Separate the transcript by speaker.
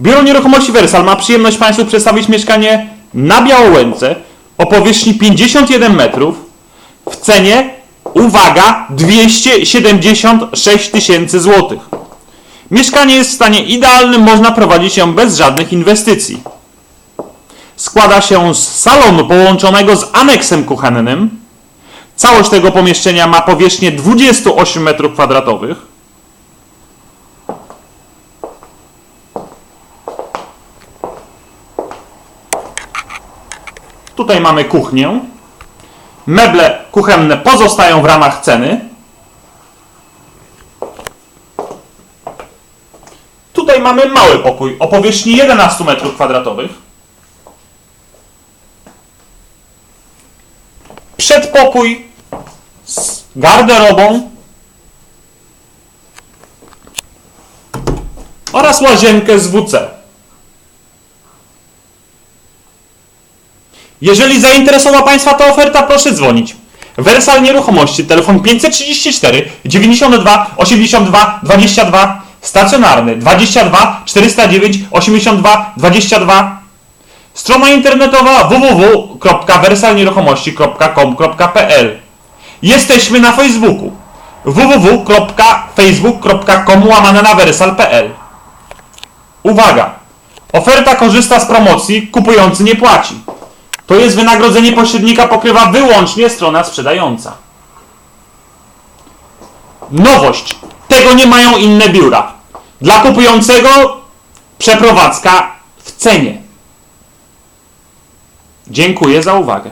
Speaker 1: Biuro Nieruchomości Wersal ma przyjemność Państwu przedstawić mieszkanie na Białołęce o powierzchni 51 metrów w cenie, uwaga, 276 tysięcy złotych. Mieszkanie jest w stanie idealnym, można prowadzić ją bez żadnych inwestycji. Składa się z salonu połączonego z aneksem kuchennym. Całość tego pomieszczenia ma powierzchnię 28 m2. Tutaj mamy kuchnię. Meble kuchenne pozostają w ramach ceny. Tutaj mamy mały pokój o powierzchni 11 m2. Przedpokój z garderobą oraz łazienkę z WC. Jeżeli zainteresowała Państwa ta oferta, proszę dzwonić. Wersal Nieruchomości, telefon 534 92 82 22, stacjonarny 22 409 82 22, strona internetowa www.wersalnieruchomości.com.pl Jesteśmy na Facebooku www.facebook.com łamane na wersal.pl Uwaga! Oferta korzysta z promocji, kupujący nie płaci. To jest wynagrodzenie pośrednika pokrywa wyłącznie strona sprzedająca. Nowość. Tego nie mają inne biura. Dla kupującego przeprowadzka w cenie. Dziękuję za uwagę.